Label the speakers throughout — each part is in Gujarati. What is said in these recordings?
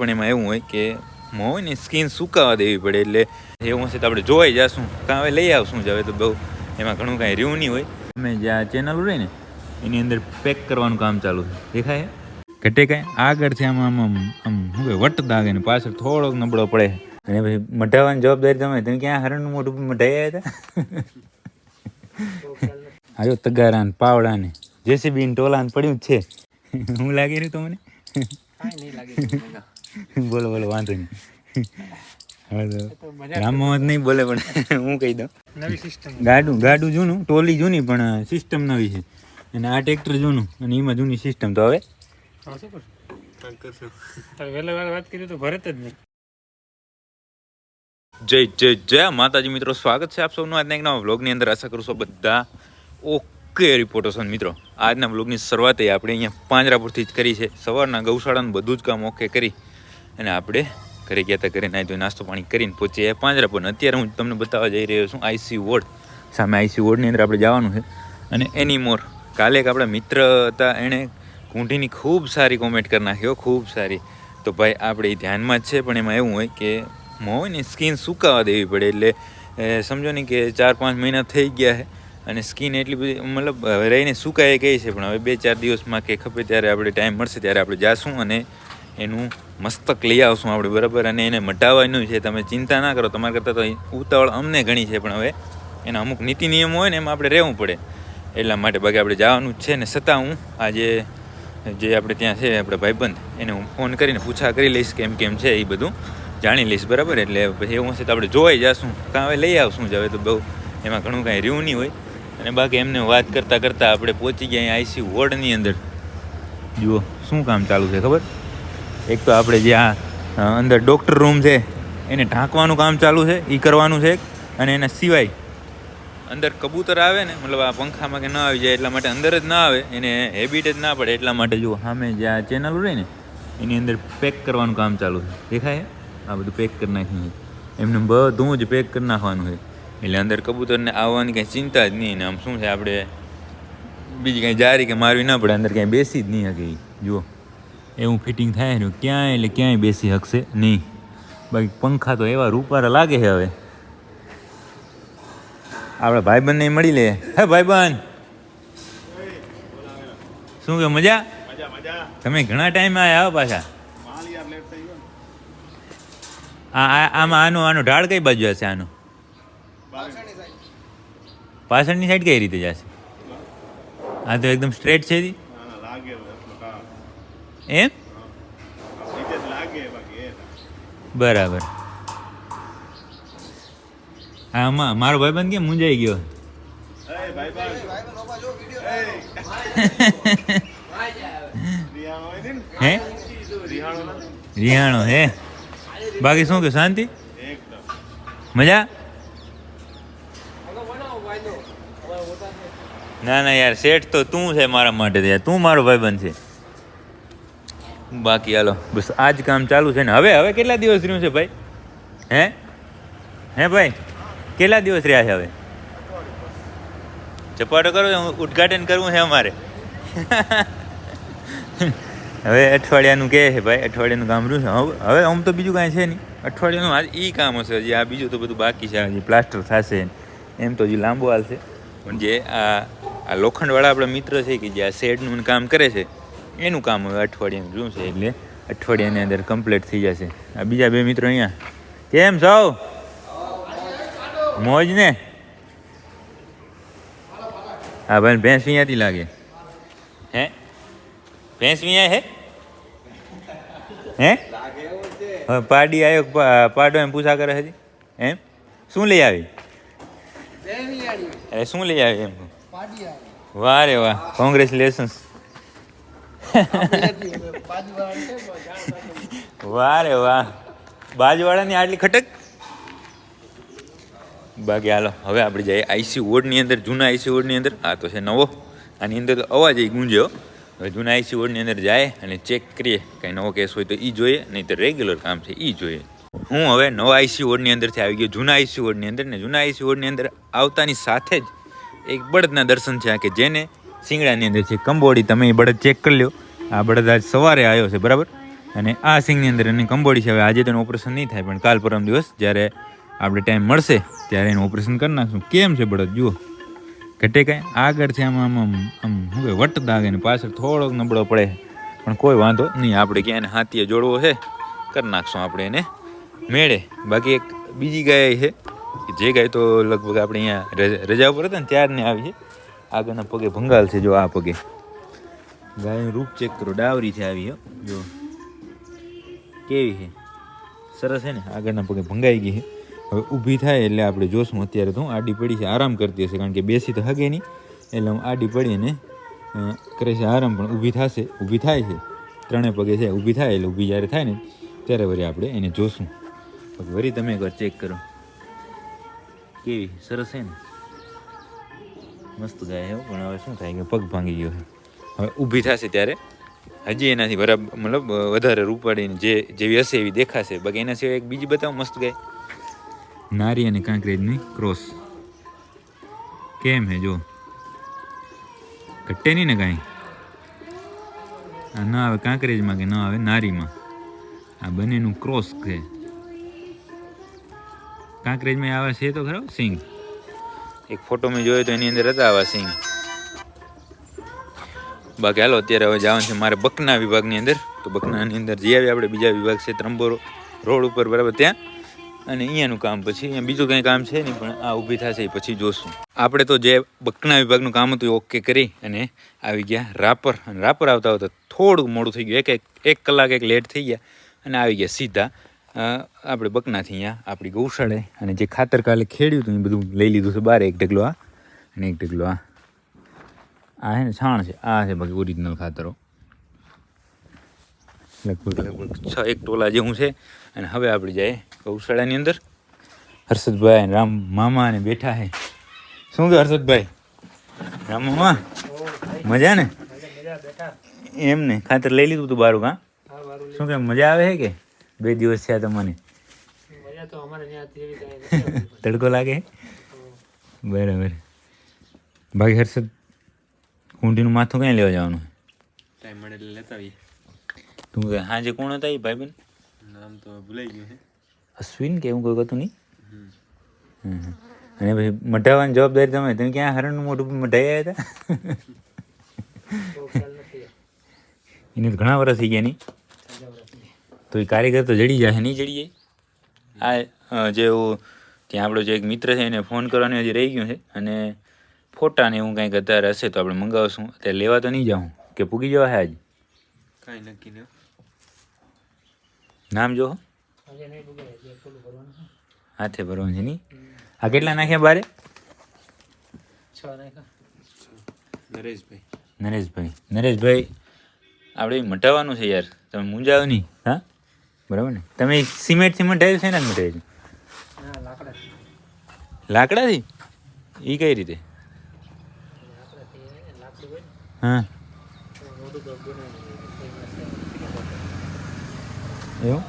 Speaker 1: પણ એમાં એવું હોય કે હોય ને સ્કીન સુકાવા દેવી પડે એટલે એવું હશે તો આપણે જોઈ જશું. કાં હવે લઈ આવશું જ હવે તો બહુ એમાં ઘણું કાંઈ રહ્યું નહીં હોય. અમે જ્યાં ચેનલ રહી ને એની અંદર પેક કરવાનું કામ ચાલુ છે. દેખાય ઘટે કાંઈ? આગળથી આમ આમ આમ આમ શું કહે વટ દાગે ને પાછળ થોડોક નબળો પડે. અને પછી મઢાવવાની જવાબદારી તમે તમે ક્યાં હરણનું મોઢું મઢાઈ આવ્યા હતા આજો તગારા ને પાવડા ને જેસીબી ને ટોલા ને પડ્યું જ છે. હું લાગી રહ્યું તમને?
Speaker 2: કાંઈ નહીં લાગે
Speaker 1: બોલો બોલો વાંધો નહીં. તો નહીં બોલે પણ હું કહી દઉં.
Speaker 2: નવી સિસ્ટમ
Speaker 1: ગાડું ગાડું જૂનું ટોલી જૂની પણ સિસ્ટમ નવી છે. અને આ ટ્રેક્ટર જૂનું અને એમાં જૂની સિસ્ટમ તો હવે?
Speaker 2: હા શું કરશું? તારે વહેલા વહેલા વાત કરી તો ભરત જ નહીં.
Speaker 1: જય જય જય. માતાજી મિત્રો સ્વાગત છે આપ સૌનું. આજના એક નવા વ્લોગની અંદર આશા કરું છું બધા ઓકે રિપોર્ટો છે મિત્રો. આજના વ્લોગની શરૂઆત એ આપણે અહીંયા પાંજરાપુરથી જ કરી છે. સવારના ગૌશાળાનું બધું જ કામ ઓકે કરી. અને આપણે ઘરે ગયા હતા, ઘરે નાહી ધોઈ નાસ્તો પાણી કરીને પહોંચીએ. પાંજરા પણ અત્યારે હું તમને બતાવવા જઈ રહ્યો છું આઈસી વોર્ડ. સામે આઈસી વોર્ડની અંદર આપણે જવાનું છે. અને એની મોર, કાલે એક આપણા મિત્ર હતા, એણે કુંઢીની ખૂબ સારી કોમેન્ટ કરી નાખ્યો ખૂબ સારી. તો ભાઈ, આપણે ધ્યાનમાં જ છે, પણ એમાં એવું હોય કે હોય ને સ્કિન સુકાવા દેવી પડે એટલે સમજો ને કે ચાર પાંચ મહિના થઈ ગયા છે અને સ્કિન એટલી બધી, મતલબ રહીને સુકાય ગઈ છે, પણ હવે બે ચાર દિવસમાં કે ખપે ત્યારે આપણે ટાઈમ મળશે, ત્યારે આપણે જાશું અને એનું મસ્તક લઈ આવશું આપણે, બરાબર? અને એને મટાવવાનું છે. તમે ચિંતા ના કરો, તમારા કરતાં તો ઉતાવળ અમને ઘણી છે, પણ હવે એના અમુક નીતિ નિયમો હોય ને એમાં આપણે રહેવું પડે. એટલા માટે બાકી આપણે જવાનું જ છે ને છતાં હું આજે જે આપણે ત્યાં છે, આપણે ભાઈબંધ, એને હું ફોન કરીને પૂછા કરી લઈશ કેમ કેમ છે એ બધું જાણી લઈશ, બરાબર? એટલે પછી એવું હશે તો આપણે જોઈ જશું. કાં હવે લઈ આવશું જ, હવે તો બહુ એમાં ઘણું કાંઈ રહ્યું નહીં હોય. અને બાકી એમને વાત કરતાં કરતાં આપણે પહોંચી ગયા આઈસી વોર્ડની અંદર. જુઓ, શું કામ ચાલુ છે, ખબર? એક તો આપણે જે આ અંદર ડૉક્ટર રૂમ છે, એને ઢાંકવાનું કામ ચાલુ છે એ કરવાનું છે અને એના સિવાય અંદર કબૂતર આવે ને, મતલબ આ પંખામાં કે ન આવી જાય એટલા માટે અંદર જ ના આવે, એને હેબિટ જ ના પડે એટલા માટે જુઓ, સામે જે આ ચેનલ રહી ને, એની અંદર પેક કરવાનું કામ ચાલુ છે. દેખાય? આ બધું પેક કરી નાખ્યું છે. એમને બધું જ પેક કરી નાખવાનું છે. એટલે અંદર કબૂતરને આવવાની કંઈ ચિંતા જ નહીં, ને આમ શું છે, આપણે બીજી કાંઈ જારી કે મારવી ના પડે, અંદર ક્યાંય બેસી જ નહીં શકે જુઓ. એવું ફિટિંગ થાય ને ક્યાંય એટલે ક્યાંય બેસી શકશે નહીં. બાકી પંખા તો એવા રૂપારા લાગે છે હવે. આપણે ભાઈબંધને મળી લે. હે ભાઈબંધ! શું કે મજા? તમે ઘણા ટાઈમ આવ્યા પાછા. આ આ- આમાં આનો આનો ઢાળ કઈ બાજુ હશે આનો? પાછળની સાઈડ કઈ રીતે જશે? આ તો એકદમ સ્ટ્રેટ છે. એમ? બરાબર. આમાં મારો ભાઈબંધ કેમ મૂંઝાઈ ગયો? હે? રિહાણો હે? બાકી શું કે શાંતિ? મજા? ના ના યાર શેઠ તો તું છે મારા માટે તો યાર. તું મારો ભાઈબંધ છે. બાકી હાલો. બસ આ જ કામ ચાલુ છે ને હવે હવે કેટલા દિવસ રહ્યું છે ભાઈ? હે? હે ભાઈ? કેટલા દિવસ રહ્યા છે હવે? ચપાટો કરો ઉદઘાટન કરવું છે અમારે. હવે અઠવાડિયાનું કહે છે ભાઈ, અઠવાડિયાનું કામ રહ્યું છે. હવે આમ તો બીજું કાંઈ છે નહીં. અઠવાડિયાનું આ એ કામ હશે હજી, આ બીજું તો બધું બાકી છે. હજી પ્લાસ્ટર થશે એમ તો હજી લાંબો હાલશે પણ જે આ આ લોખંડવાળા આપણા મિત્ર છે કે જે આ શેડનું કામ કરે છે એનું કામ હવે અઠવાડિયાનું શું છે એટલે અઠવાડિયાની અંદર કમ્પ્લીટ થઈ જશે. આ બીજા બે મિત્રો અહીંયા. કેમ સૌ મોજ ને? હા ભાઈ ભેંસ અહીંયાથી લાગે. હે? ભેંસ અહીંયા હે? હે? હવે પાડી આવ્યો પાડો એમ પૂછા કરે હજી. એમ? શું લઈ આવી? અરે શું લઈ આવી એમ? વાહ રે વાહ કોંગ્રેચ્યુલેશન્સ વાહ રે વાહ. બાજવાળાની આટલી ખટક? બાકી હાલો, હવે આપણે જઈએ આઈસી વોર્ડની અંદર, જૂના આઈસી વોર્ડની અંદર. આ તો છે નવો. આની અંદર તો અવાજ એ ગુંજ્યો. હવે જૂના આઈસી વોર્ડની અંદર જાય અને ચેક કરીએ કાંઈ નવો કેસ હોય તો એ જોઈએ નહીં તો રેગ્યુલર કામ છે એ જોઈએ. હું હવે નવા આઈસી વોર્ડની અંદરથી આવી ગયો, જૂના આઈસી વોર્ડની અંદર. ને જૂના આઈસી વોર્ડની અંદર આવતાની સાથે જ એક બળદના દર્શન છે કે જેને સિંગડાની અંદર છે કંબોડી તમે એ બળદ ચેક કરી લો. આ બળદ આજ સવારે આવ્યો છે, બરાબર? અને આ સિંગની અંદર એની કંબોડી છે. હવે આજે તો ઓપરેશન નહીં થાય, પણ કાલ પરમ દિવસ જ્યારે આપણે ટાઈમ મળશે, ત્યારે એનું ઓપરેશન કરી નાખશું. કેમ છે બળદ? જુઓ. ઘટે કાંઈ? આગળથી આમ આમ આમ આમ, શું કહે વટ દાગે ને પાછળ થોડોક નબળો પડે. પણ કોઈ વાંધો નહીં, આપણે ક્યાં એને હાથીએ જોડવો છે. કરી નાખશું આપણે એને મેળે. બાકી એક બીજી ગાય છે. જે ગાય તો લગભગ આપણે અહીંયા રજા ઉપર હતા ને, ત્યારને આવી છે. આગળના પગે ભંગાલ છે, જો આ પગે. ગાયનું રૂપ ચેક કરો, ડાવરી છે આવી જો. કેવી છે? સરસ છે ને? આગળના પગે ભંગાઈ ગઈ છે. હવે ઊભી થાય એટલે આપણે જોશું અત્યારે તો આડી પડી છે, આરામ કરતી હશે, કારણ કે બેસી તો હગે નહીં. એટલે હું આડી પડી અને કરે છે આરામ, પણ ઊભી થશે. ઊભી થાય છે. ત્રણેય પગે છે, ઊભી થાય એટલે ઊભી જ્યારે થાય ને, ત્યારે વળી આપણે એને જોશું. વળી તમે એકવાર ચેક કરો. કેવી સરસ છે ને? મસ્ત ગાય એવું પણ હવે શું થાય કે પગ ભાંગી ગયો હવે ઊભી થશે ત્યારે. હજી એનાથી બરાબર મતલબ વધારે રૂપાડીને જે, જેવી હશે એવી દેખાશે. બાકી એના સિવાય એક બીજી બતાવો, મસ્ત ગાય. નારી અને કાંકરેજની ક્રોસ કેમ હે જો ઘટે નહીં ને કાંઈ? આ ન આવે કાંકરેજમાં કે ન આવે, નારીમાં. આ બંનેનું ક્રોસ છે. કાંકરેજમાં આવે છે તો ખરો સિંગ એક ફોટો મેં જોયો તો એની અંદર હતા આવા સિંગ બાકી હાલો, અત્યારે હવે જવાનું છે મારે બકના વિભાગની અંદર. તો બકનાની અંદર જઈ આવી આપણે બીજા વિભાગ છે, ત્રંબોરો રોડ ઉપર, બરાબર, ત્યાં. અને અહીંયાનું કામ પછી અહીંયા બીજું કંઈ કામ છે નહીં, પણ આ ઊભી થશે પછી જોશું. આપણે તો જે બકના વિભાગનું કામ હતું એ ઓકે કરી અને આવી ગયા રાપર. અને રાપર આવતા આવતા થોડુંક મોડું થઈ ગયું. એક એક કલાક એક લેટ થઈ ગયા અને આવી ગયા સીધા. આપણે બકનાથી અહીંયા આપણી ગૌશાળાએ અને જે ખાતર કાલે ખેડ્યું હતું એ બધું લઈ લીધું છે બહાર એક ઢગલો આ અને એક ઢગલો આ. આ છે ને છાણ છે આ છે બાકી ઓરિજિનલ ખાતરો. લગભગ લગભગ છ એક ટોલા જેવું છે. અને હવે આપણે જાય ગૌશાળાની અંદર. હર્ષદભાઈ અને રામ મામા અને બેઠા છે. શું કે હર્ષદભાઈ? રામ મામા મજા ને? એમ ને ખાતર લઈ લીધું તું બારું કાં શું કે મજા આવે છે કે? બે દિવસ થયા તમને. તડકો લાગે? બરાબર. બાકી હર્ષદ કુંડીનું માથું ક્યાં લેવા જવાનું?
Speaker 3: ટાઈમ મળે એટલે લેતા આવીએ.
Speaker 1: તું કે હાજે કોણ હતા એ ભાઈબંધ?
Speaker 3: નામ તો ભૂલાઈ ગયું છે
Speaker 1: અશ્વિન કે એવું કોઈ હતું નહીં. અને પછી મઢાવવાની જવાબદારી તમે તમે ક્યાં હરણનું મોઢું મઢાઈ આવ્યા હતા? એને તો ઘણા વર્ષ થઈ ગયા નહીં. તો એ કારીગર તો જડી જાય નહીં જડી જાય આ જે ત્યાં આપણો જે એક મિત્ર છે એને ફોન કરવાનું હજી રહી ગયું છે અને ફોટા ને એવું કંઈક અત્યારે હશે તો આપણે મંગાવશું. અત્યારે લેવા તો નહીં જાઉં. કે પૂગી જવા હે આજ?
Speaker 3: કાંઈ નક્કી નહીં
Speaker 1: નામ જો. હાથે ભરવાનું છે નહીં? આ કેટલા નાખ્યા બારે?
Speaker 2: છ નાખ્યા.
Speaker 3: નરેશભાઈ.
Speaker 1: નરેશભાઈ. નરેશભાઈ આપણે મટાવવાનું છે યાર. તમે મૂંઝાવો નહીં હા? બરાબર ને? તમે સિમેન્ટ સિમેન્ટ મટાવ્યું છે ને
Speaker 2: હા
Speaker 1: લાકડાથી? એ કઈ રીતે? હા. એવું?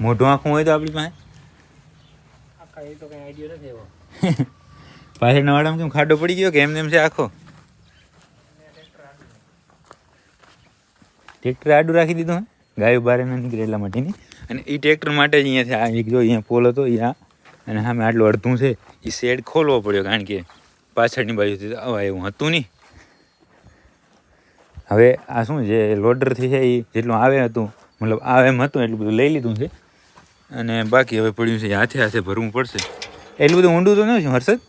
Speaker 1: મોઢું આંખું હોય તો આપણી પાસે?
Speaker 2: પાછળ એ તો કઈ આઈડિયો નથી એવો
Speaker 1: પાછળના વાડામાં કેમ ખાડો પડી ગયો કે એમ એમ છે આખો? ટ્રેક્ટર આડું રાખી દીધું ગાયો બારે ના નીકળે એટલા માટે નહીં અને એ ટ્રેક્ટર માટે જ અહીંયાથી આ એક જો અહીંયા પોલ હતો અહીંયા અને સામે આટલું અડધું છે. એ શેડ ખોલવો પડ્યો, કારણ કે પાછળની બાજુથી આવા એવું હતું નહીં. હવે આ શું છે લોડરથી છે એ જેટલું આવે હતું, મતલબ આવે એમ હતું, એટલું બધું લઈ લીધું છે. અને બાકી હવે પડ્યું છે હાથે હાથે ભરવું પડશે. એટલું બધું ઊંડું તો ન છે હર્ષદ?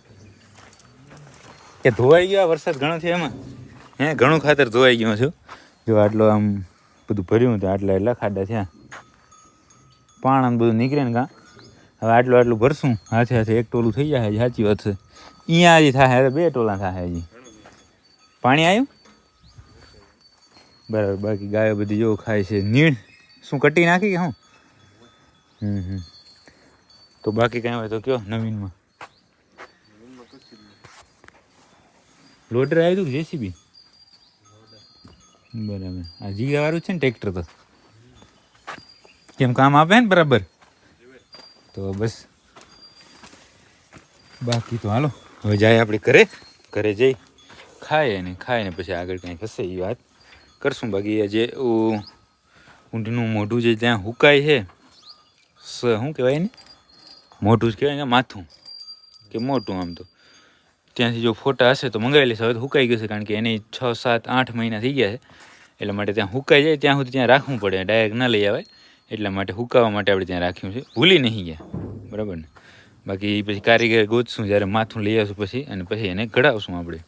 Speaker 1: કે ધોવાઈ ગયો વરસાદ ઘણો છે એમાં. હે, ઘણું ખાતર ધોવાઈ ગયું છું. જો આટલો આમ બધું ભર્યું તો આટલા એટલા ખાડા થયા. પાણા બધું નીકળે ને કાં? હવે આટલું આટલું ભરશું. હાથે હાથે એક ટોલું થઈ જાય સાચી વાત છે. અહીંયા હજી થાય હવે બે ટોલા થાય હજી. પાણી આવ્યું બરાબર, બાકી ગાયો બધી જો ખાય છે. નીણ, શું કટી નાખી કે હું? હમ હમ. તો બાકી કાંઈ હોય તો કયો નવીનમાં. લોડર આવ્યું હતું જેસીબી? બરાબર. આ જીગા વાળું છે ને ટ્રેક્ટર તો? કેમ કામ આપે ને બરાબર તો બસ. બાકી તો હાલો. હવે જાય આપણે ઘરે. ઘરે જઈ. ખાય અને ખાય ને પછી આગળ કાંઈ થશે એ વાત. કરશું બાકી આ જે ઉ, ઊંટનું મોઢું જે ત્યાં હુકાય છે. સ શું કહેવાય ને મોઢું જ કહેવાય ને માથું. કે મોટું આમ તો. ત્યાંથી જો ફોટા હશે તો મંગાવી લઈશ. હવે તો હુકાઈ ગયું છે કારણ કે એને છ સાત આઠ મહિના થઈ ગયા છે. એટલા માટે ત્યાં હુકાઈ જાય. ત્યાં સુધી ત્યાં રાખવું પડે. ડાયરેક્ટ ના લઈ આવે એટલા માટે હુકાવા માટે આપણે ત્યાં રાખ્યું છે. ભૂલી નહીં ગયા. બરાબર ને? બાકી પછી કારીગર ગોતશું જ્યારે માથું લઈ આવશું પછી અને પછી એને ઘડાવશું આપણે.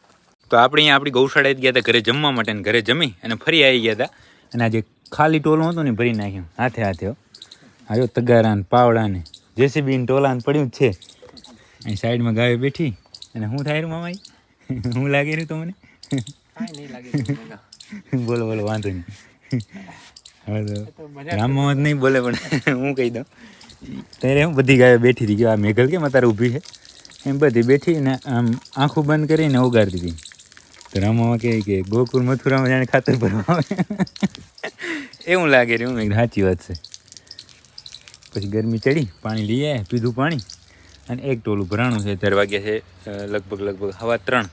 Speaker 1: તો આપણે અહીંયા આપણી ગૌશાળાએ જ ગયા હતા ઘરે જમવા માટે અને ઘરે જમી અને ફરી આવી ગયા હતા. અને આજે ખાલી ટોલું હતું ને ભરી નાખ્યું. હાથે હાથે આવ્યો તગારા ને પાવડા ને જેસીબી ને ટોલા ને પડ્યું જ છે. અહીં સાઈડમાં ગાયો બેઠી. અને હું થાય રહ્યું મામાઈ? હું લાગી રહ્યું તમને? બોલો બોલો વાંધો નહીં. રામમાં જ નહીં બોલે પણ હું કહી દઉં. ત્યારે હું બધી ગાયો બેઠી હતી કે આ મેઘલ કેમ અત્યારે ઊભી છે? એમ બધી બેઠી ને આમ આંખું બંધ કરીને ઉગાડી દીધી. તો રામમાં કહે કે ગોકુળ મથુરામાં જાણે ખાતર ભરવા આવે. એવું લાગે રહ્યું મેં સાચી વાત છે. પછી ગરમી ચડી પાણી લઈ આવ્યા પીધું પાણી. અને એક ટોલું ભરાણું છે અત્યારે વાગ્યા છે લગભગ લગભગ હવા ત્રણ.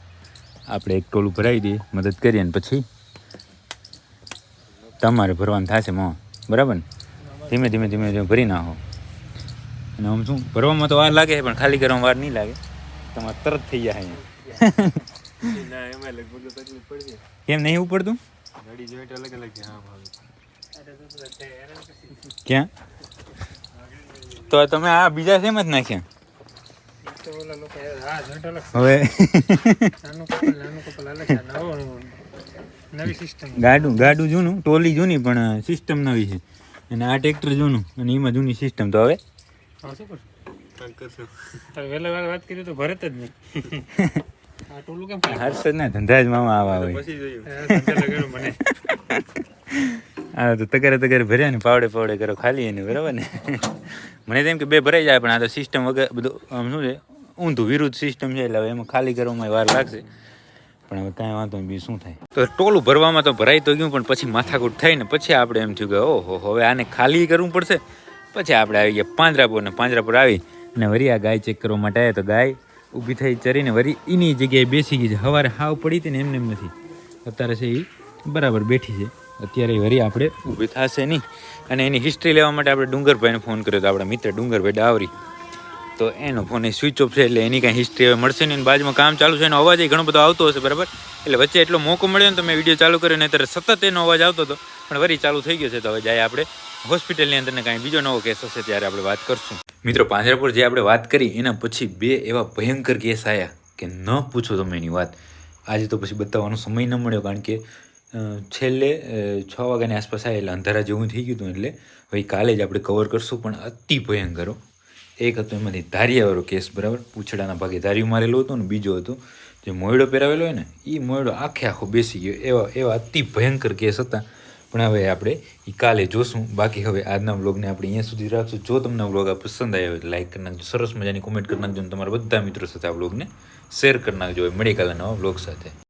Speaker 1: આપણે એક ટોલું ભરાવી દઈએ મદદ કરીએ અને પછી તમારે ભરવાનું થશે મો. બરાબર ને? ધીમે ધીમે ધીમે ધીમે ભરી નાખો. અને આમ શું? ભરવામાં તો વાર લાગે પણ ખાલી કરવામાં વાર નહીં લાગે. તમારે તરત થઈ જાય અહીંયા. કેમ નહીં ઉપડતું? ક્યાં? તો તમે આ બીજા સેમ જ નાખ્યા. હવે?
Speaker 2: નવો સિસ્ટમ
Speaker 1: ગાડું ગાડું જૂનું ટોલી જૂની પણ સિસ્ટમ નવી છે. અને આ ટ્રેક્ટર જૂનું અને એમાં જૂની સિસ્ટમ તો હવે?
Speaker 2: વાત કરી તો ભરત જ નહીં. હર્ષદ ટોલું કેમ ખાલી
Speaker 1: હર્ષદના ધંધા જ મામા આવા હોય.
Speaker 2: હા, મને.
Speaker 1: આ તો તગારે તગારે ભર્યા ને પાવડે પાવડે કરો ખાલી એને બરાબર ને? મને તેમ કે બે ભરાઈ જાય પણ આ તો સિસ્ટમ વગર બધું આમ શું છે? ઊંધું વિરુદ્ધ સિસ્ટમ છે એટલે હવે એમાં ખાલી કરવામાં વાર લાગશે. પણ હવે કાંઈ વાંધો નહીં શું થાય? તો ટોલું ભરવામાં તો ભરાઈ તો ગયું, પણ પછી માથાકૂટ થઈ ને પછી આપણે એમ થયું કે, ઓહો, હવે આને ખાલી કરવું પડશે. પછી આપણે આવી ગયા પાંજરાપુર ને પાંજરાપુર આવી અને વરી આ ગાય ચેક કરવા માટે આવ્યા તો ગાય ઊભી થઈ ચરીને વરી એની જગ્યાએ બેસી ગઈ છે. સવારે હાવ પડી હતી ને એમને એમ નથી. અત્યારે છે એ બરાબર બેઠી છે. અત્યારે વરી આપણે ઊભી થશે નહીં. અને એની હિસ્ટ્રી લેવા માટે આપણે ડુંગરભાઈને ફોન કર્યો તો આપણા મિત્ર ડુંગરભાઈ ડાવરી તો એનો ફોન સ્વિચ ઓફ છે એટલે એની કાંઈ હિસ્ટ્રી હવે મળશે નહીં બાજુમાં કામ ચાલુ છે એનો અવાજ ઘણો બધો આવતો હશે, બરાબર? એટલે વચ્ચે એટલો મોકો મળ્યો ને તો મેં વીડિયો ચાલુ કર્યો ને ત્યારે સતત એનો અવાજ આવતો હતો. પણ વરી ચાલુ થઈ ગયો છે, તો હવે જાય આપણે હોસ્પિટલની અંદર કાંઈ બીજો નવો કેસ હશે ત્યારે આપણે વાત કરશું. મિત્રો, પાંજરાપુર જે આપણે વાત કરી, એના પછી બે એવા ભયંકર કેસ આવ્યા કે ન પૂછો તમે એની વાત. આજે તો પછી બતાવવાનો સમય ન મળ્યો, કારણ કે છેલ્લે છ વાગ્યાની આસપાસ આવ્યા એટલે અંધારા જેવું થઈ ગયું હતું એટલે હવે કાલે જ આપણે કવર કરશું, પણ અતિ ભયંકર. એક હતો એમાંથી ધારિયાવાળો કેસ, બરાબર? પૂછડાના ભાગે ધાર્યું મારેલું હતું ને બીજો હતો. જે મોયડો પહેરાવેલો હોય ને એ મોયડો આખે આખો બેસી ગયો. એવા એવા અતિ ભયંકર કેસ હતા. પણ હવે આપણે એ કાલે જોશું. બાકી હવે આજના વ્લોગને આપણે અહીંયા સુધી રાખશું. જો તમને વ્લોગ આ પસંદ આવ્યો હોય લાઇક કરી નાખજો. સરસ મજાની કોમેન્ટ કરી નાખજો તમારા બધા મિત્રો સાથે આ વ્લોગને શેર કરી નાખજો. હવે મળી કાલે નવા વ્લોગ સાથે.